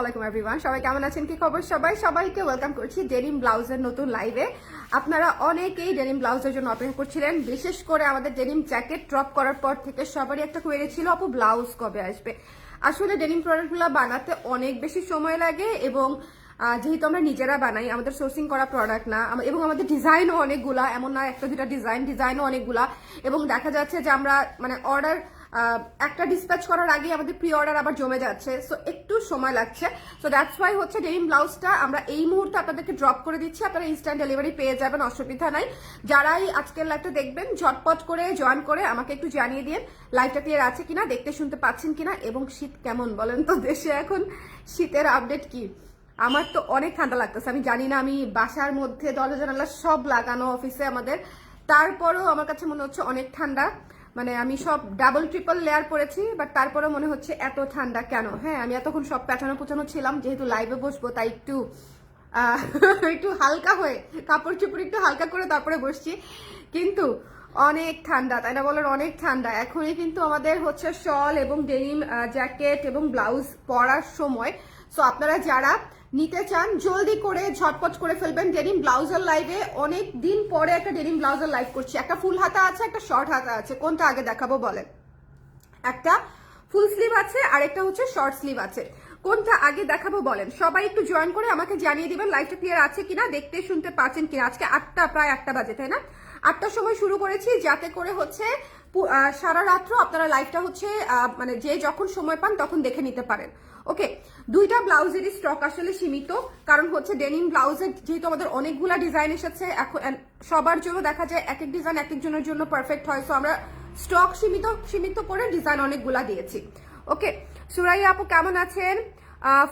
আলাইকুম সবাই কেমন আছেন? কি খবর? সবাই, সবাইকে ওয়েলকাম করছি ব্লাউজের নতুন লাইভে আপনারা অনেকেই ডেনিম ব্লাউজের জন্য অপেক্ষা করছিলেন। বিশেষ করে আমাদের ডেনিম জ্যাকেট ড্রপ করার পর থেকে সবারই একটা কোয়েরি ছিল, আপু, ব্লাউজ কবে আসবে? আসলে ডেনিম প্রোডাক্টগুলো বানাতে অনেক বেশি সময় লাগে এবং যেহেতু আমরা নিজেরা বানাই, আমাদের সোর্সিং করা প্রোডাক্ট না এবং আমাদের ডিজাইনও অনেকগুলা, এমন না একটা দুটা ডিজাইন ডিজাইনও অনেকগুলা। এবং দেখা যাচ্ছে যে আমরা মানে অর্ডার একটা ডিসপ্যাচ করার আগে আমাদের প্রি অর্ডার আবার জমে যাচ্ছে। সো একটু সময় লাগছে। সো দ্যাটস ওয়াই হচ্ছে ডেনিম ব্লাউজটা আমরা এই মুহূর্তে আপনাদেরকে ড্রপ করে দিচ্ছি। আপনারা ইনস্ট্যান্ট ডেলিভারি পেয়ে যাবেন, অসুবিধা নাই। যারাই আজকের লাইভটা দেখবেন, ঝটপট করে জয়েন করে আমাকে একটু জানিয়ে দিন লাইভটা ক্লিয়ার আছে কিনা, দেখতে শুনতে পাচ্ছেন কিনা, এবং শীত কেমন বলেন তো দেশে এখন, শীতের আপডেট কি? আমার তো অনেক ঠান্ডা লাগতেছে। আমি জানি না, আমি বাসার মধ্যে দরজা জানালা সব লাগানো অফিসে আমাদের। তারপরেও আমার কাছে মনে হচ্ছে অনেক ঠান্ডা। মানে আমি সব ডাবল ট্রিপল লেয়ার পরেছি বাট তারপরেও মনে হচ্ছে এত ঠান্ডা কেন? হ্যাঁ আমি এতক্ষণ সব পেঁচানো পোচানো ছিলাম, যেহেতু লাইভে বসবো, তাই একটু একটু হালকা হয়ে, কাপড় চোপড় একটু হালকা করে তারপরে বসছি। কিন্তু অনেক ঠান্ডা, তাই না বলেন অনেক ঠান্ডা। এখনই কিন্তু আমাদের হচ্ছে শল এবং ডেনিম জ্যাকেট এবং ব্লাউজ পরার সময়। সো আপনারা যারা নিতে চান, জলদি করে, ঝটপট করে ফেলবেন ডেনিম ব্লাউজের লাইভে অনেক দিন পরে একটা ডেনিম ব্লাউজের লাইভ করছি। একটা ফুল হাতা আছে, একটা শর্ট হাতা আছে। কোনটা আগে দেখাবো বলেন? একটা ফুল স্লিভ আছে আর একটা হচ্ছে শর্ট স্লিভ আছে। কোনটা আগে দেখাবো বলেন? সবাই একটু জয়েন করে আমাকে জানিয়ে দিবেন লাইভটা ক্লিয়ার আছে কিনা, দেখতে, শুনতে পাচ্ছেন কিনা। আজকে আটটা, প্রায় আটটা বাজে, তাই না? আটটার সময় শুরু করেছি, যাতে করে হচ্ছে সারা রাত্র আপনারা লাইভটা হচ্ছে মানে যে যখন সময় পান তখন দেখে নিতে পারেন। ওকে দুইটা ব্লাউজেরই স্টক আসলে সীমিত, কারণ হচ্ছে ডেনিম ব্লাউজের যেহেতু আমাদের অনেকগুলা ডিজাইন এসেছে, এখন সবার জন্য দেখা যায় এক এক ডিজাইন এক একজনের জন্য পারফেক্ট হয়। সো আমরা স্টক সীমিত সীমিত করে ডিজাইন অনেকগুলা দিয়েছি। ওকে সুরাইয়া আপু কেমন আছেন?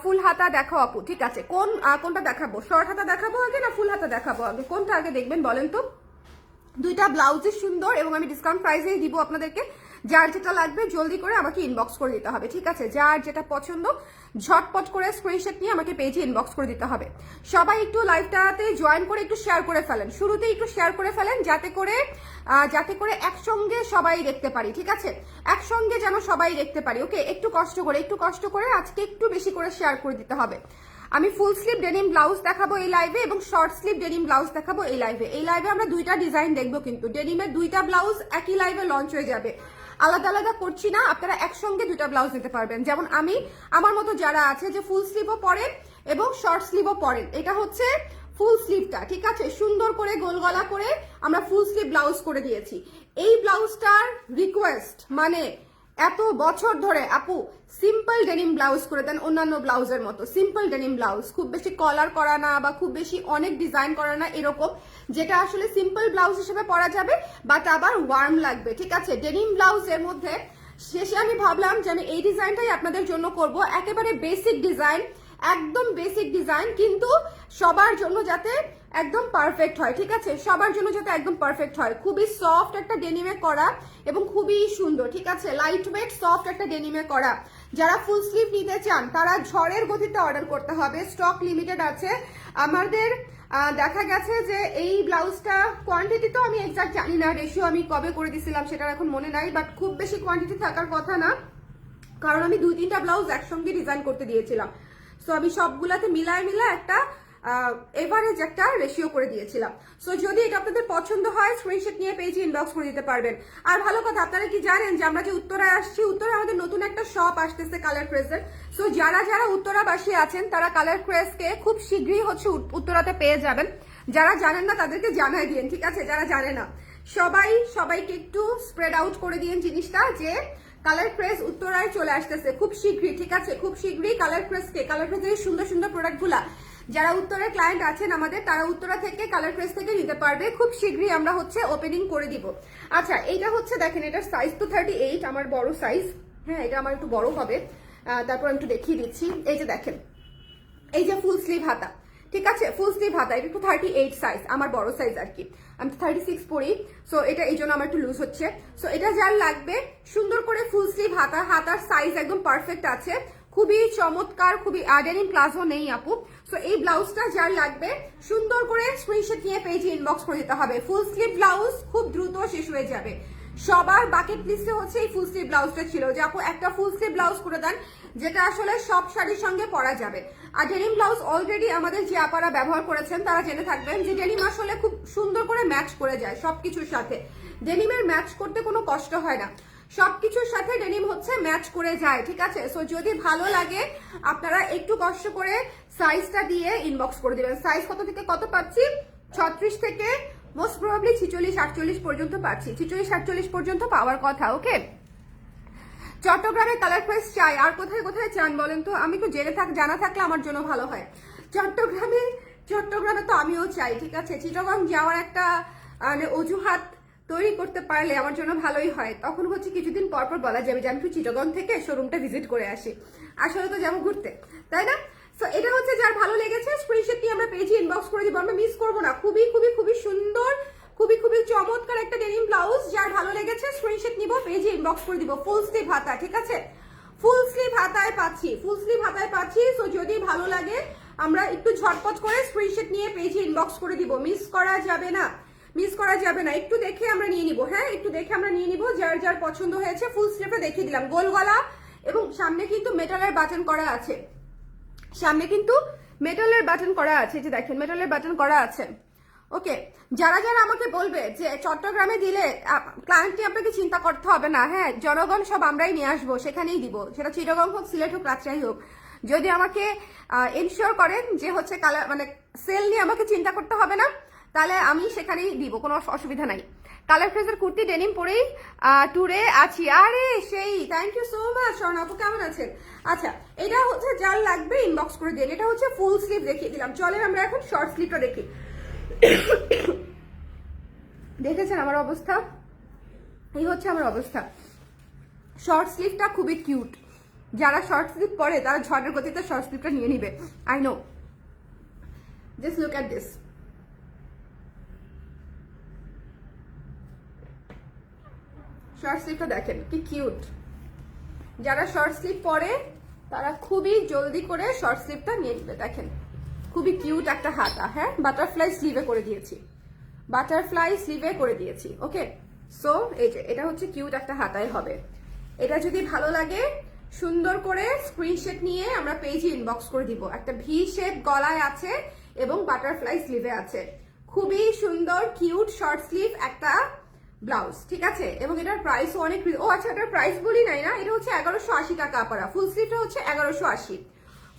ফুল হাতা দেখাও আপু, ঠিক আছে। কোন কোনটা দেখাবো? শর্ট হাতা দেখাবো আগে না ফুল হাতা দেখাবো আগে? কোনটা আগে দেখবেন বলেন তো? দুইটা ব্লাউজই সুন্দর এবং আমি ডিসকাউন্ট প্রাইসেই দিব আপনাদেরকে। যার যেটা লাগবে জলদি করে আমাকে ইনবক্স করে দিতে হবে, ঠিক আছে? যার যেটা পছন্দ, ঝটপট করে স্ক্রিনশট নিয়ে আমাকে পেজে ইনবক্স করে দিতে হবে। সবাই একটু লাইভটাতে জয়েন করে একটু শেয়ার করে ফেলেন। শুরুতে একটু শেয়ার করে ফেলেন যাতে করে যাতে করে একসঙ্গে সবাই দেখতে পারি, ঠিক আছে? একসঙ্গে যেন সবাই দেখতে পারি। ওকে একটু কষ্ট করে, একটু কষ্ট করে আজকে একটু বেশি করে শেয়ার করে দিতে হবে। আমি ফুল স্লিভ ডেনিম ব্লাউজ দেখাবো এই লাইভে এবং শর্ট স্লিভ ডেনিম ব্লাউজ দেখাবো এই লাইভে এই লাইভে আমরা দুইটা ডিজাইন দেখব কিন্তু। ডেনিমের দুইটা ব্লাউজ একই লাইভে লঞ্চ হয়ে যাবে। আলাদা আলাদা করছি না, আপনারা একসঙ্গে দুইটা ব্লাউজ নিতে পারবেন। যেমন আমি, আমার মতো যারা আছে যে ফুল স্লিভও পরেন এবং শর্ট স্লিভও পরেন। এটা হচ্ছে ফুল স্লিভটা ঠিক আছে? সুন্দর করে গোল গলা করে আমরা ফুল স্লিভ ব্লাউজ করে দিয়েছি। এই ব্লাউজটার রিকোয়েস্ট মানে এত বছর ধরে আপু সিম্পল ডেনিম ব্লাউজ করে দেন অন্যান্য ব্লাউজের মতো। সিম্পল ডেনিম ব্লাউজ খুব বেশি কলার করা না বা খুব বেশি অনেক ডিজাইন করা না এরকম, যেটা আসলে সিম্পল ব্লাউজ হিসেবে পরা যাবে বাট আবার ওয়ার্ম লাগবে, ঠিক আছে? ডেনিম ব্লাউজের মধ্যে, শেষে আমি ভাবলাম যে আমি এই ডিজাইনটাই আপনাদের জন্য করব। একেবারে বেসিক ডিজাইন একদম বেসিক ডিজাইন কিন্তু সবার জন্য যাতে একদম পারফেক্ট হয়, ঠিক আছে? সবার জন্য যাতে একদম পারফেক্ট হয়। খুবই সফট একটা ডেনিমে করা এবং খুবই সুন্দর, ঠিক আছে? লাইট ওয়েট সফট একটা ডেনিমে করা। যারা ফুল স্লিভ নিতে চান, তারা ঝড়ের গতিতে অর্ডার করতে হবে। স্টক লিমিটেড আছে। আমাদের দেখা গেছে যে এই ব্লাউজটা কোয়ান্টিটি তো আমি এক্সাক্ট জানি না রেশিও আমি কবে করে দিছিলাম সেটা এখন মনে নাই বাট খুব বেশি কোয়ান্টিটি থাকার কথা না। কারণ আমি দুই তিনটা ব্লাউজ একসঙ্গে ডিজাইন করতে দিয়েছিলাম। সো আমি সবগুলাতে মিলায় মিলায় একটা এভারেজ একটা রেশিও করে দিয়েছিলাম। সো যদি এটা আপনাদের পছন্দ হয় স্ক্রিনশট নিয়ে পেজে ইনবক্স করে দিতে পারবেন। আর ভালো কথা, আপনারা কি জানেন যে আমরা যে উত্তরায় আসছি উত্তরে আমাদের নতুন একটা শপ আসতেছে কালার ক্রেজের সো যারা যারা উত্তরাবাসী আছেন, তারা কালার ক্রেজকে খুব শীঘ্রই হচ্ছে উত্তরাতে পেয়ে যাবেন। যারা জানেন না, তাদেরকে জানাই দিন ঠিক আছে? যারা জানে না। সবাই, সবাইকে একটু স্প্রেড আউট করে দিন জিনিসটা, যে কালার ক্রেস উত্তরায় চলে আসতেছে। খুব শীঘ্রই, ঠিক আছে? খুব শীঘ্রই কালার ক্রেসকে কালার ক্রেসের সুন্দর সুন্দর প্রোডাক্টগুলা যারা উত্তরের ক্লায়েন্ট আছেন আমাদের, তারা উত্তরা থেকে কালার ক্রেস থেকে নিতে পারবে। খুব শীঘ্রই আমরা হচ্ছে ওপেনিং করে দিব। আচ্ছা এইটা হচ্ছে দেখেন এটার সাইজ তো থার্টি এইট আমার বড় সাইজ হ্যাঁ এটা আমার একটু বড় হবে। তারপর একটু দেখিয়ে দিচ্ছি। এই যে দেখেন, এই যে ফুল স্লিভ হাতা, ঠিক আছে? ফুল স্লিভ হাতা, এটা একটু থার্টি এইট সাইজ আমার বড় সাইজ আর কি। আমি থার্টি সিক্স পরি সো এটা এই জন্য আমার একটু লুজ হচ্ছে। সো এটা যার লাগবে, সুন্দর করে ফুল স্লিভ হাতা, হাতার সাইজ একদম পারফেক্ট আছে। খুবই চমৎকার, খুবই ডেনিম প্লাজো নেই আপু। সো এই ব্লাউজটা যার লাগবে, সুন্দর করে স্ক্রিনশট নিয়ে পেজে ইনবক্স করে দিতে হবে। ফুল স্লিভ ব্লাউজ খুব দ্রুত শেষ হয়ে যাবে। সবার বাকেট লিস্টে হচ্ছে এই ফুল স্লিভ ব্লাউজটা ছিল যে, আপু, একটা ফুল স্লিভ ব্লাউজ করে দেন, যেটা আসলে সব শাড়ির সঙ্গে পরা যাবে। আর ডেনিম ব্লাউজ অলরেডি আমাদের যে আপারা ব্যবহার করেছেন, তারা জেনে থাকবেন যে ডেনিম আসলে খুব সুন্দর করে ম্যাচ করে যায় সবকিছুর সাথে। ডেনিমের ম্যাচ করতে কোনো কষ্ট হয় না। সবকিছুর সাথে ডেনিম হচ্ছে ম্যাচ করে যায়, ঠিক আছে? সো যদি ভালো লাগে, আপনারা একটু কষ্ট করে সাইজটা দিয়ে ইনবক্স করে দেবেন। সাইজ কত থেকে কত পাচ্ছি? ছত্রিশ থেকে মোস্ট প্রবাবলি ছিচল্লিশ, আটচল্লিশ পর্যন্ত পাচ্ছি ছিচল্লিশ আটচল্লিশ পর্যন্ত পাওয়ার কথা ওকে চট্টগ্রামে কালার প্রেস চাই। আর কোথায় কোথায় চান বলেন তো? আমি একটু জেনে থাক, জানা থাকলে আমার জন্য ভালো হয়। চট্টগ্রামে চট্টগ্রামে তো আমিও চাই, ঠিক আছে? চিটগাং যাওয়ার একটা মানে অজুহাত তৈরি করতে পারলে আমার জন্য ভালোই হয়। তখন হচ্ছে কিছুদিন পর পর বলা যাবে যে আমি একটু চিটগং থেকে শোরুমটা ভিজিট করে আসি। আসলে তো যাব ঘুরতে, তাই না? সো এটা হচ্ছে যার ভালো লেগেছে স্ক্রিনশট নিয়ে আমরা পেজে ইনবক্স করে দিব, আমরা মিস করব না। খুবই খুবই খুবই সুন্দর, খুবই খুবই চমৎকার একটা ডেনিম ব্লাউজ যার ভালো লেগেছে স্ক্রিনশট নিব, পেজে ইনবক্স করে দিব। ফুল স্লিভ হাতা ঠিক আছে? ফুল স্লিভ হাতায় পাচ্ছি ফুল স্লিভ হাতায় পাচ্ছি সো যদি ভালো লাগে, আমরা একটু ঝটপট করে স্ক্রিনশট নিয়ে পেজে ইনবক্স করে দিব। মিস করা যাবে না মিস করা যাবে না। একটু দেখে আমরা নিয়ে নিব হ্যাঁ? একটু দেখে আমরা নিয়ে নিব, যার যার পছন্দ হয়েছে ফুল স্লিভটা দেখিয়ে দিলাম। গোল গলা এবং সামনে কিন্তু মেটালের বাটন করা আছে। সামনে কিন্তু মেটালের বাটন করা আছে যে দেখেন মেটালের বাটন করা আছে। ওকে যারা যারা আমাকে বলবে যে চট্টগ্রামে দিলে ক্লায়েন্টটি আপনাকে চিন্তা করতে হবে না হ্যাঁ জনগণ সব আমরাই নিয়ে আসব, সেখানেই দিব, সেটা চিটগং হোক, সিলেট হোক, রাজশাহী হোক। যদি আমাকে ইনশিওর করেন যে হচ্ছে কালার মানে সেল নিয়ে আমাকে চিন্তা করতে হবে না, তাহলে আমি সেখানেই দিব, কোনো অসুবিধা নাই। কালার ফ্রেজের কুর্তি, ডেনিম পরেই ট্যুরে আছি। আরে, সেই থ্যাংক ইউ সো মাচ স্বর্ণ কেমন আছেন? আচ্ছা এটা হচ্ছে যার লাগবে ইনবক্স করে দিন। এটা হচ্ছে ফুল স্লিভ দেখিয়ে দিলাম। চলেন আমরা এখন শর্ট স্লিভটা দেখি। দেখেছেন আমার অবস্থা? এই হচ্ছে আমার অবস্থা। শর্ট স্লিভটা খুবই কিউট যারা শর্ট স্লিভ পরে, তারা ঝড়ের গতিতে শর্ট স্লিভটা নিয়ে নিবে। I know just look at this short স্লিভটা দেখেন, কি কিউট যারা শর্ট স্লিভ পরে, তারা খুবই জলদি করে শর্ট স্লিভটা নিয়ে নিবে, দেখেন। খুবই কিউট একটা হাতা হ্যাঁ? বাটারফ্লাই স্লিভে করে দিয়েছি। বাটারফ্লাই স্লিভে করে দিয়েছি ওকে সো এই যে, এটা হচ্ছে কিউট একটা হাতায় হবে। এটা যদি ভালো লাগে, সুন্দর করে স্ক্রিনশট নিয়ে আমরা পেজে ইনবক্স করে দিব। একটা ভি শেপ গলায় আছে এবং বাটারফ্লাই স্লিভে আছে। খুবই সুন্দর কিউট শর্ট স্লিভ একটা ব্লাউজ, ঠিক আছে? এবং এটার প্রাইসও অনেক ও আচ্ছা এটার প্রাইস বলি নাই না, এটা হচ্ছে এগারোশো আশি টাকা আপারা ফুল স্লিভটা হচ্ছে এগারোশো আশি।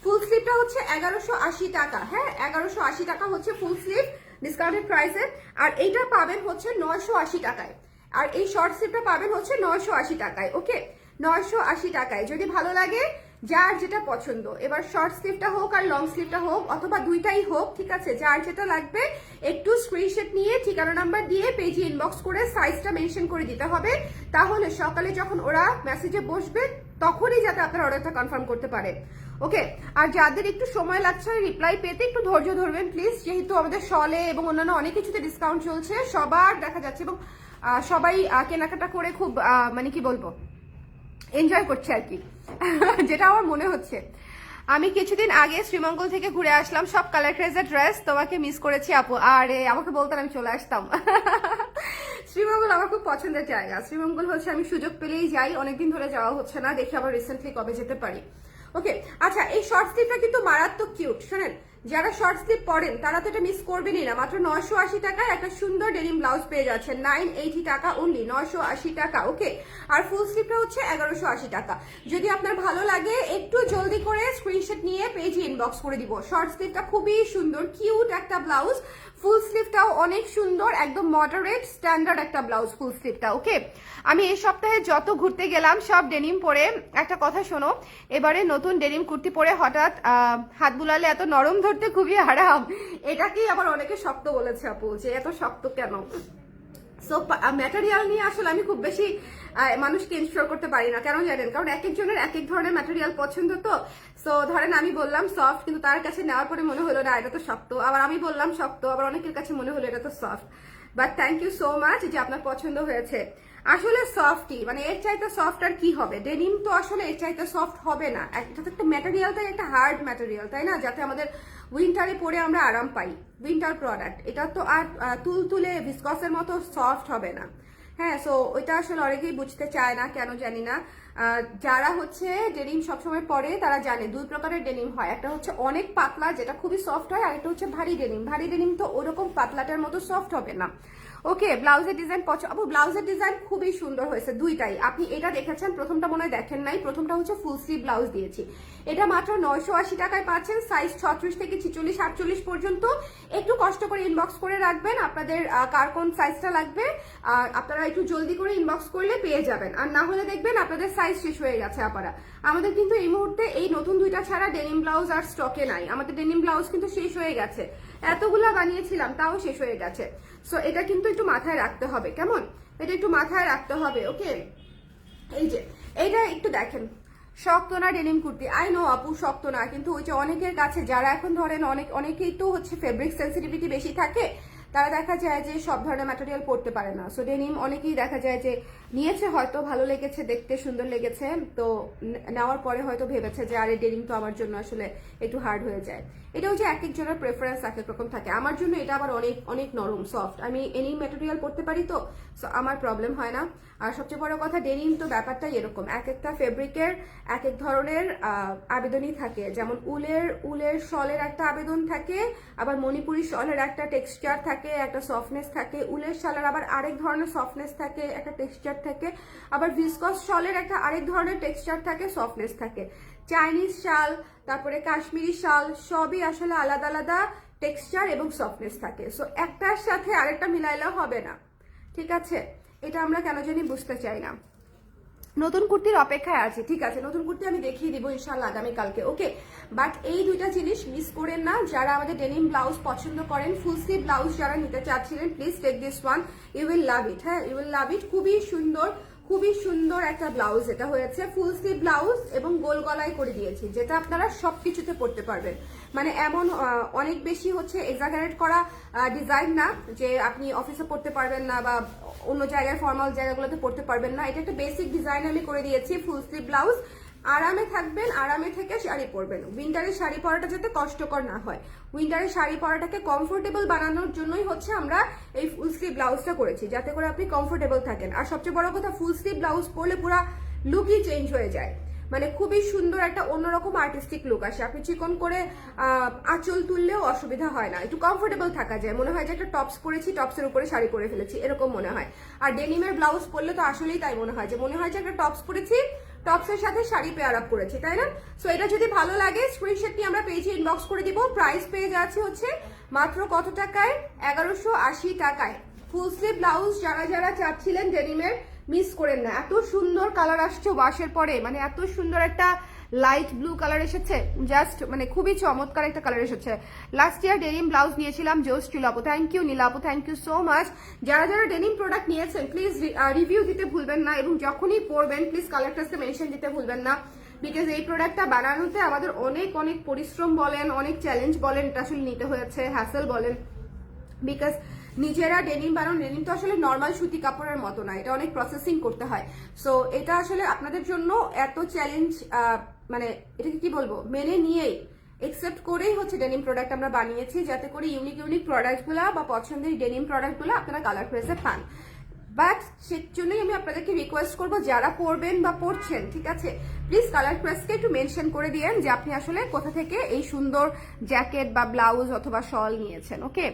ফুল স্লিভটা হচ্ছে এগারোশো আশি টাকা হ্যাঁ? এগারোশো আশি টাকা হচ্ছে ফুল স্লিভ ডিসকাউন্টেড প্রাইসে আর এইটা পাবেন হচ্ছে নয়শো আশি টাকায়। আর এই শর্ট স্লিভটা পাবেন হচ্ছে নয়শো আশি টাকায় ওকে নয়শো আশি টাকায়। যদি ভালো লাগে যার যেটা পছন্দ। এবার শর্ট স্লিভটা হোক আর লং স্লিভটা হোক, অথবা দুইটাই হোক, ঠিক আছে? যার যেটা লাগবে, একটু স্ক্রিনশট নিয়ে ঠিকানা নাম্বার দিয়ে পেজে ইনবক্স করে সাইজটা মেনশন করে দিতে হবে। তাহলে সকালে যখন ওরা মেসেজে বসবে, তখনই যাতে আপনার অর্ডারটা কনফার্ম করতে পারে। ওকে আর যাদের একটু সময় লাগছে রিপ্লাই পেতে, একটু ধৈর্য ধরবেন প্লিজ যেহেতু আমাদের শলে এবং অন্যান্য অনেক কিছুতে ডিসকাউন্ট চলছে, সবার দেখা যাচ্ছে এবং সবাই কেনাকাটা করে খুব মানে কি বলব? এনজয় করছে আর কি। যেটা আমার মনে হচ্ছে। আমি কিছুদিন আগে শ্রীমঙ্গল থেকে ঘুরে আসলাম সব কালার ক্রেজের ড্রেস তোমাকে মিস করেছি আপু। আরে, আমাকে বলতাম আমি চলে আসতাম। শ্রীমঙ্গল আমার খুব পছন্দের জায়গা। শ্রীমঙ্গল হচ্ছে আমি সুযোগ পেলেই যাই। অনেকদিন ধরে যাওয়া হচ্ছে না। দেখি আবার রিসেন্টলি কবে যেতে পারি। ওকে আচ্ছা এই শর্ট স্লিভটা কিন্তু মারাত্মক কিউট শোনেন, যারা শর্ট স্লিভ পরেন, তারা তো এটা মিস করবেনই না। মাত্র নয়শো আশি টাকায় একটা সুন্দর ডেনিম ব্লাউজ পেয়ে যাচ্ছেন। নাইন এইটি টাকা অনলি নয়শো আশি টাকা ওকে আর ফুল স্লিভটা হচ্ছে এগারোশো আশি টাকা। যদি আপনার ভালো লাগে, একটু জলদি করে স্ক্রিনশট নিয়ে পেজে ইনবক্স করে দিব। শর্ট স্লিভটা খুবই সুন্দর কিউট একটা ব্লাউজ ফুল স্লিভটাও অনেক সুন্দর, একদম মডারেট স্ট্যান্ডার্ড একটা ব্লাউজ ফুল স্লিভটা ওকে আমি এই সপ্তাহে যত ঘুরতে গেলাম, সব ডেনিম পরে একটা কথা শোনো, এবারে নতুন ডেনিম কুর্তি পরে হঠাৎ হাত বুলালে এত নরম ধরতে খুবই আরাম এটাকেই আবার অনেকে শক্ত বলেছে আপু, যে এত শক্ত কেন? সো ম্যাটেরিয়াল নিয়ে আসলে আমি খুব বেশি মানুষকে ইনস্টল করতে পারি না। কেন জানেন? কারণ এক একজনের এক এক ধরনের ম্যাটেরিয়াল পছন্দ তো। সো ধরেন আমি বললাম সফট কিন্তু তার কাছে নেওয়ার পরে মনে হলো, না, এটা তো শক্ত। আবার আমি বললাম শক্ত, আবার অনেকের কাছে মনে হলো, এটা তো soft but thank you so much যে আপনার পছন্দ হয়েছে। আসলে সফটই মানে এর চাইতে সফট আর কি হবে? ডেনিম তো আসলে এর চাইতে সফট হবে না। এটা একটা ম্যাটেরিয়াল তাই একটা হার্ড ম্যাটেরিয়াল তাই না? যাতে আমাদের উইন্টারে পরে আমরা আরাম পাই। উইন্টার প্রোডাক্ট এটা তো আর আহ, তুলতুলে ভিসকসের মতো সফট হবে না। হ্যাঁ সো ওইটা আসলে অনেকেই বুঝতে চায় না কেন জানি না। যারা হচ্ছে ডেনিম সবসময় পরে তারা জানে দুই প্রকারের ডেনিম হয়। একটা হচ্ছে অনেক পাতলা যেটা খুবই সফট হয় আর একটা হচ্ছে ভারী ডেনিম ভারী ডেনিম তো ওরকম পাতলাটার মতো সফট হবে না। ওকে ব্লাউজের ডিজাইন পছন্দ আপু ব্লাউজের ডিজাইন খুবই সুন্দর হয়েছে, দুইটাই। আপনি এটা দেখেছেন, প্রথমটা মনে দেখেন নাই, প্রথমটা হচ্ছে ফুল স্লিভ ব্লাউজ দিয়েছি। এটা মাত্র নয়শো আশি টাকায় পাচ্ছেন সাইজ ছত্রিশ থেকে ছিচল্লিশ আটচল্লিশ পর্যন্ত। একটু কষ্ট করে ইনবক্স করে রাখবেন, আপনাদের কার কোন সাইজটা লাগবে, আর আপনারা একটু জলদি করে ইনবক্স করলে পেয়ে যাবেন। আর না হলে দেখবেন আপনাদের সাইজ শেষ হয়ে গেছে আপারা। আমাদের কিন্তু এই মুহূর্তে এই নতুন দুইটা ছাড়া ডেনিম ব্লাউজ আর স্টকে নাই। আমাদের ডেনিম ব্লাউজ কিন্তু শেষ হয়ে গেছে। এতগুলা বানিয়েছিলাম, তাও শেষ হয়ে গেছে। সো এটা কিন্তু একটু মাথায় রাখতে হবে, কেমন? এটা একটু মাথায় রাখতে হবে, ওকে? এই যে এইটা একটু দেখেন। শক্ত না ডেনিম কুর্তি? আই নো আপু, শক্ত না, কিন্তু ওই যে অনেকের কাছে, যারা এখন ধরেন অনেক, অনেকেই তো হচ্ছে ফেব্রিক সেন্সিটিভিটি বেশি থাকে, তারা দেখা যায় যে সব ধরনের ম্যাটেরিয়াল পড়তে পারে না। সো ডেনিম অনেকেই দেখা যায় যে নিয়েছে হয়তো, ভালো লেগেছে, দেখতে সুন্দর লেগেছে। তো নেওয়ার পরে হয়তো ভেবেছে যে, আরে ডেনিম তো আমার জন্য আসলে একটু হার্ড হয়ে যায়। এটা হচ্ছে এক একজনের প্রেফারেন্স এক এক রকম থাকে। আমার জন্য এটা আবার অনেক অনেক নরম সফট আমি এনি ম্যাটেরিয়াল পরতে পারি তো সো আমার প্রবলেম হয় না। আর সবচেয়ে বড় কথা ডেনিম তো ব্যাপারটাই এরকম। এক একটা ফেব্রিকের এক এক ধরনের আবেদনই থাকে। যেমন উলের উলের শলের একটা আবেদন থাকে, আবার মণিপুরি শলের একটা টেক্সচার থাকে, একটা সফটনেস থাকে। উলের শালের আবার আরেক ধরনের সফটনেস থাকে, একটা টেক্সচার থাকে। আবার ভিসকস শলের একটা আরেক ধরনের টেক্সচার থাকে সফটনেস থাকে। চাইনিজ শাল, তারপরে কাশ্মীরি শাল, সবই আসলে আলাদা আলাদা টেক্সচার এবং সফটনেস থাকে। সো একটার সাথে আরেকটা মিলাইলেও হবে না। ঠিক আছে? এটা আমরা কেন জানি বুঝতে চাই না। নতুন কুর্তির অপেক্ষায় আছে। ঠিক আছে, নতুন কুর্তি আমি দেখিয়ে দিব ইনশাল্লাহ আগামীকালকে, ওকে? বাট এই দুইটা জিনিস মিস করেন না। যারা আমাদের ডেনিম ব্লাউজ পছন্দ করেন ফুল স্লিভ ব্লাউজ যারা নিতে চাচ্ছিলেন please take this one you will love it হ্যাঁ? ইউ উইল লাভ ইট খুবই সুন্দর খুবই সুন্দর একটা ব্লাউজ এটা হয়েছে। ফুল স্লিভ ব্লাউজ এবং গোল গলায় করে দিয়েছি, যেটা আপনারা সবকিছুতে পড়তে পারবেন। মানে এমন অনেক বেশি হচ্ছে এক্সাগারেট করা ডিজাইন না, যে আপনি অফিসে পড়তে পারবেন না বা অন্য জায়গায় ফর্মাল জায়গাগুলোতে পড়তে পারবেন না। এটা একটা বেসিক ডিজাইন আমি করে দিয়েছি ফুল স্লিভ ব্লাউজ আরামে থাকবেন, আরামে থেকে শাড়ি পরবেন। উইন্টারের শাড়ি পরাটা যাতে কষ্টকর না হয়। উইন্টারের শাড়ি পরাটাকে কমফোর্টেবল বানানোর জন্যই হচ্ছে আমরা এই ফুল স্লিভ ব্লাউজটা করেছি, যাতে করে আপনি কমফোর্টেবল থাকেন। আর সবচেয়ে বড় কথা ফুল স্লিভ ব্লাউজ পরলে পুরো লুকই চেঞ্জ হয়ে যায়। মানে খুবই সুন্দর একটা অন্যরকম আর্টিস্টিক লুক আসে। আপনি চিকন করে আঁচল তুললেও অসুবিধা হয় না। একটু কমফোর্টেবল থাকা যায়। মনে হয় যে একটা টপস পরেছি টপসের উপরে শাড়ি পরে ফেলেছি। এরকম মনে হয়। আর ডেনিমের ব্লাউজ পরলে তো আসলেই তাই মনে হয় যে, মনে হয় যে একটা টপস পরেছি টপসের সাথে শাড়ি পেয়ার আপ করেছি, তাই না? সো এটা যদি ভালো লাগে স্ক্রিনশটটি আমরা পেজে ইনবক্স করে দিব। প্রাইস পেয়ে আছে হচ্ছে মাত্র কত টাকায়? এগারোশো আশি টাকায়। ফুল স্লিভ ব্লাউজ যারা যারা চাচ্ছিলেন ডেনিমের মিস করেন না। এত সুন্দর কালার আসছে ওয়াশের পরে। মানে এত সুন্দর একটা লাইট ব্লু কালার এসেছে। জাস্ট মানে খুবই চমৎকার একটা কালার এসেছে। লাস্ট ইয়ার ডেনিম ব্লাউজ নিয়েছিলাম জোস আপু থ্যাংক ইউ নীলাপু। থ্যাংক ইউ সো মাচ যারা যারা ডেনিম প্রোডাক্ট নিয়েছেন প্লিজ রিভিউ দিতে ভুলবেন না এবং যখনই পরবেন প্লিজ কালারটাকে মেনশন দিতে ভুলবেন না। বিকজ এই প্রোডাক্টটা বানানোতে আমাদের অনেক অনেক পরিশ্রম বলেন, অনেক চ্যালেঞ্জ বলেন, এটা আসলে নিতে হয়েছে হ্যাসেল বলেন। বিকজ নিজেরা ডেনিম বানানো ডেনিম তো আসলে নর্মাল সুতি কাপড়ের মতো না, এটা অনেক প্রসেসিং করতে হয়। সো এটা আসলে আপনাদের জন্য এত চ্যালেঞ্জ মানে এটাকে কি বলব, মেনে নিয়েই একসেপ্ট করেই হচ্ছে ডেনিম প্রোডাক্ট আমরা বানিয়েছি, যাতে করে ইউনিক ইউনিক প্রোডাক্টগুলো বা পছন্দের ডেনিম প্রোডাক্টগুলো আপনারা কালার প্রেসে পান। বাট সেজন্যই আমি আপনাদেরকে রিকোয়েস্ট করব, যারা পড়বেন বা পড়ছেন, ঠিক আছে? প্লিজ কালার প্রেসকে একটু মেনশন করে দিয়েন যে আপনি আসলে কোথা থেকে এই সুন্দর জ্যাকেট বা ব্লাউজ অথবা শল নিয়েছেন ওকে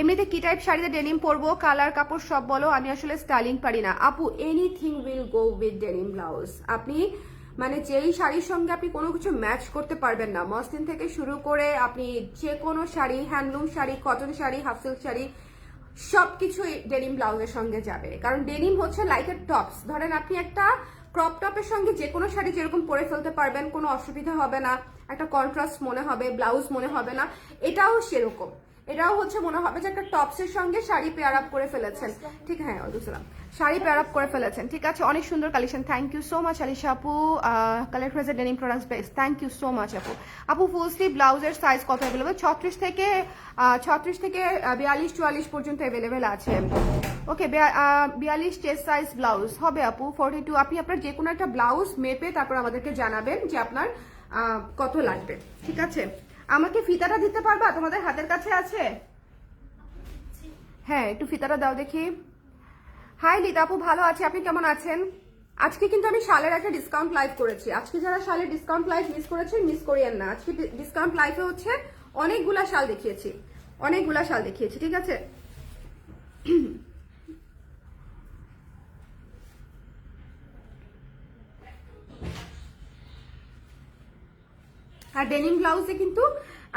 এমনিতে কি টাইপ শাড়িতে ডেনিম পরবো কালার কাপড় সব বলো, আমি আসলে স্টাইলিং পারি না। আপু anything will go with denim blouse আপনি মানে যেই শাড়ির সঙ্গে আপনি কোনো কিছু ম্যাচ করতে পারবেন না। মসলিন থেকে শুরু করে আপনি যে কোনো sari handloom sari cotton sari half sari সবকিছুই ডেনিম ব্লাউজের সঙ্গে যাবে। কারণ ডেনিম হচ্ছে লাইক এ টপস ধরেন আপনি একটা ক্রপ টপের সঙ্গে যে কোনো শাড়ি যেরকম পরে ফেলতে পারবেন, কোনো অসুবিধা হবে না। একটা কন্ট্রাস্ট মনে হবে ব্লাউজ মনে হবে না। এটাও সেরকম। এটাও হচ্ছে মনে হবে যে একটা টপসের সঙ্গে শাড়ি পেয়ার আপ করে ফেলেছেন। ঠিক হ্যাঁ ওয়ালাইকুম শাড়ি পেয়ার আপ করে ফেলেছেন। ঠিক আছে, অনেক সুন্দর collection thank you so much Alisha আপু। Colour ফ্রেজের denim products best thank you so much আপু। আপু ফুল স্লিভ ব্লাউজের সাইজ কত অ্যাভেলেবল ছত্রিশ থেকে ছত্রিশ থেকে বিয়াল্লিশ, চুয়াল্লিশ পর্যন্ত অ্যাভেলেবেল আছে। ওকে বিয়াল্লিশ চেস্ট সাইজ ব্লাউজ হবে, আপু ফর্টি টু আপনি আপনার যে কোনো একটা ব্লাউজ মেপে তারপর আমাদেরকে জানাবেন যে আপনার কত লাগবে। ঠিক আছে? আমাকে ফিতাটা দিতে পারবা? তোমাদের হাতের কাছে আছে। হ্যাঁ একটু ফিতাটা দাও দেখি। হাই লিতা আপু, ভালো আছি। আপনি কেমন আছেন? আজকে কিন্তু আমি শালের একটা ডিসকাউন্ট লাইভ করেছি। আজকে যারা শালের ডিসকাউন্ট লাইভ মিস করেছেন মিস করিয়েন না। আজকে ডিসকাউন্ট লাইভে হচ্ছে অনেকগুলা শাল দেখিয়েছি। অনেকগুলা শাল দেখিয়েছি, ঠিক আছে? আর ডেনিম ব্লাউজে কিন্তু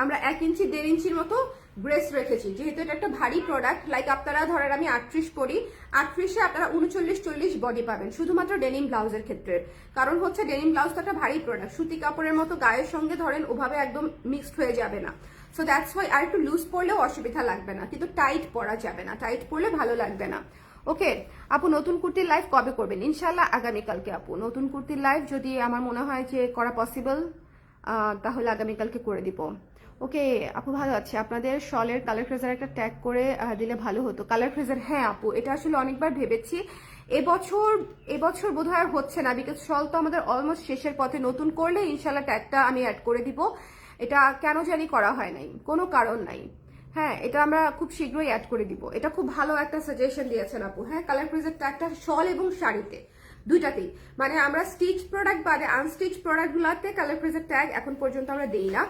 আমরা এক ইঞ্চি, দেড় ইঞ্চির মতো গ্রেস রেখেছি। যেহেতু এটা একটা ভারী প্রোডাক্ট লাইক আপনারা ধরেন আমি আটত্রিশ পরি, আটত্রিশে আপনারা উনচল্লিশ, চল্লিশ বডি পাবেন, শুধুমাত্র ডেনিম ব্লাউজের ক্ষেত্রে। কারণ হচ্ছে ডেনিম ব্লাউজ তো একটা ভারী প্রোডাক্ট সুতি কাপড়ের মতো গায়ের সঙ্গে ধরেন ওভাবে একদম মিক্সড হয়ে যাবে না। সো দ্যাটস ওয়াই আর একটু লুজ পরলেও অসুবিধা লাগবে না, কিন্তু টাইট পরা যাবে না টাইট পরলে ভালো লাগবে না। ওকে আপু, নতুন কুর্তির লাইভ কবে করবেন? ইনশাল্লাহ আগামীকালকে, আপু। নতুন কুর্তির লাইভ যদি আমার মনে হয় যে করা পসিবল তাহলে আগামীকালকে করে দিব। ওকে, আপু ভালো আছে? আপনাদের শলের কালার ফ্রেজার একটা ট্যাগ করে দিলে ভালো হতো। কালার ফ্রেজার হ্যাঁ আপু, এটা আসলে অনেকবার ভেবেছি। এবছর এবছর বোধহয় আর হচ্ছে না বিকজ শল তো আমাদের অলমোস্ট শেষের পথে। নতুন করলে ইনশাল্লাহ ট্যাগটা আমি অ্যাড করে দিব। এটা কেন জানি করা হয় নাই, কোনো কারণ নাই। হ্যাঁ এটা আমরা খুব শীঘ্রই অ্যাড করে দিব। এটা খুব ভালো একটা সাজেশন দিয়েছেন আপু। হ্যাঁ কালার ফ্রেজার ট্যাগটা শল এবং শাড়িতে। দুইটাতেই। মানে আমরা স্টিচ প্রোডাক্ট বাদে আনস্টিচ প্রোডাক্টগুলোতে কালার প্রেজার ট্যাগ এখন পর্যন্ত আমরা দিই না।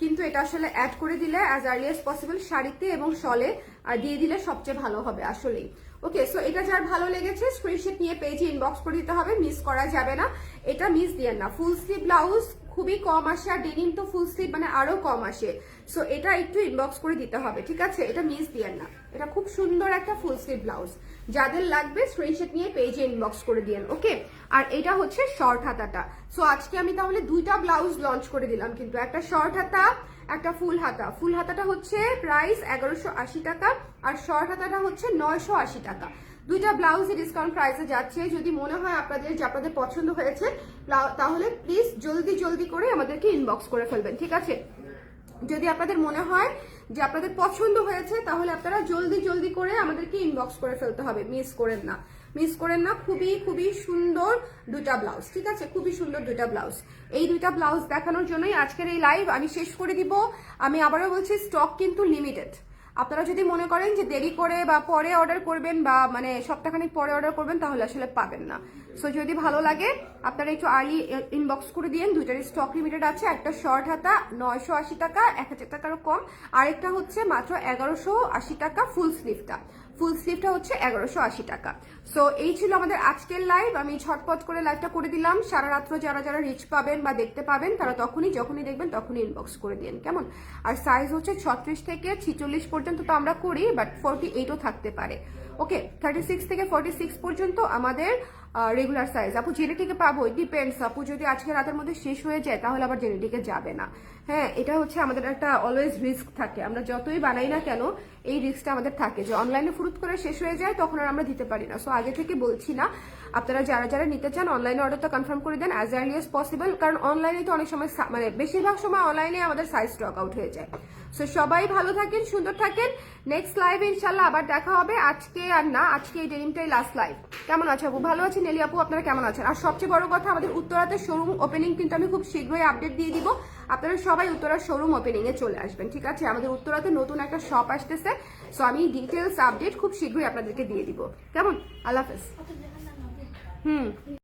কিন্তু এটা আসলে অ্যাড করে দিলে অ্যাজ আর্লি পসিবল শাড়িতে এবং শলে, আর দিয়ে দিলে সবচেয়ে ভালো হবে আসলেই। ওকে সো এটা যার ভালো লেগেছে স্ক্রিনশট নিয়ে পেজে ইনবক্স করে দিতে হবে মিস করা যাবে না। এটা মিস দিয়েন না। ফুল স্লিভ ব্লাউজ খুবই কম আসে আর ডেনিম তো ফুল স্লিভ মানে আরও কম আসে। সো এটা একটু ইনবক্স করে দিতে হবে, ঠিক আছে? এটা মিস দিয়েন না। এটা খুব সুন্দর একটা ফুল স্লিভ ব্লাউজ যাদের লাগবে স্ক্রিনশট নিয়ে পেজে ইনবক্স করে দিয়েন ওকে আর এটা হচ্ছে শর্ট হাতাটা। সো আজকে আমি তাহলে দুইটা ব্লাউজ লঞ্চ করে দিলাম কিন্তু, একটা শর্ট হাতা, একটা ফুল হাতা। ফুল হাতাটা হচ্ছে প্রাইস এগারোশো টাকা, আর শর্ট হাতাটা হচ্ছে নয়শো আশি টাকা। দুইটা ব্লাউজে ডিসকাউন্ট প্রাইসে যাচ্ছে। যদি মনে হয় আপনাদের যে আপনাদের পছন্দ হয়েছে তাহলে প্লিজ জলদি জলদি করে আমাদেরকে ইনবক্স করে ফেলবেন, ঠিক আছে? যদি আপনাদের মনে হয় যে আপনাদের পছন্দ হয়েছে, তাহলে আপনারা জলদি জলদি করে আমাদেরকে ইনবক্স করে ফেলতে হবে। মিস করেন না। মিস করেন না, খুবই খুবই সুন্দর দুটা ব্লাউজ ঠিক আছে? খুবই সুন্দর দুটা ব্লাউজ এই দুইটা ব্লাউজ দেখানোর জন্যই আজকের এই লাইভ আমি শেষ করে দিব। আমি আবারও বলছি স্টক কিন্তু লিমিটেড আপনারা যদি মনে করেন যে দেরি করে বা পরে অর্ডার করবেন বা মানে সপ্তাহখানিক পরে অর্ডার করবেন, তাহলে আসলে পাবেন না। সো যদি ভালো লাগে, আপনারা একটু আর্লি ইনবক্স করে দিন দুইটারই স্টক লিমিটেড আছে, একটা শর্ট হাতা, নয়শো আশি টাকা, এক হাজার টাকারও কম। আরেকটা হচ্ছে মাত্র এগারোশো আশি টাকা ফুল স্লিভটা ফুল স্লিভটা হচ্ছে এগারোশো আশি টাকা। সো এই ছিল আমাদের আজকের লাইভ আমি ঝটপট করে লাইভটা করে দিলাম। সারা রাত্র যারা যারা রিচ পাবেন বা দেখতে পাবেন, তারা তখনই, যখনই দেখবেন, তখনই ইনবক্স করে দিন কেমন? আর সাইজ হচ্ছে ছত্রিশ থেকে ছিচল্লিশ পর্যন্ত তো আমরা করি বাট ফোরটি এইটও থাকতে পারে। ওকে থার্টি সিক্স থেকে ফোরটি সিক্স পর্যন্ত আমাদের রেগুলার সাইজ আপু জেনেটিকে পাবো ডিপেন্ডস আপু, যদি আজকে রাতের মধ্যে শেষ হয়ে যায়, তাহলে আবার জেনেটিকে যাবে না। হ্যাঁ এটা হচ্ছে আমাদের একটা অলওয়েজ রিস্ক থাকে। আমরা যতই বানাই না কেন, এই রিস্কটা আমাদের থাকে। যে অনলাইনে ফুরুত করে শেষ হয়ে যায়, তখন আর আমরা দিতে পারি না। সো আগে থেকে বলছি না, আপনারা যারা যারা নিতে চান অনলাইনে অর্ডারটা কনফার্ম করে দেন অ্যাজ আর্লি এস পসিবল কারণ অনলাইনে তো অনেক সময় মানে বেশিরভাগ সময় অনলাইনে আমাদের সাইজ স্টক আউট হয়ে যায়। সো সবাই ভালো থাকেন, সুন্দর থাকেন। নেক্সট লাইভ ইনশাল্লাহ আবার দেখা হবে। আজকে আর না, আজকে এই ডেনিমটাই লাস্ট লাইভ কেমন আছে আপু? ভালো আছেন? নেলি আপু, আপনারা কেমন আছেন? আর সবচেয়ে বড় কথা, আমাদের উত্তরাতে শোরুম ওপেনিং কিন্তু আমি খুব শীঘ্রই আপডেট দিয়ে দিব। আপনারা সবাই উত্তরার শোরুম ওপেনিং এ চলে আসবেন, ঠিক আছে? আমাদের উত্তরাতে নতুন একটা শপ আসতেছে। সো আমি ডিটেলস আপডেট খুব শীঘ্রই আপনাদেরকে দিয়ে দিব। কেমন? আল্লাহ হাফেজ। হুম।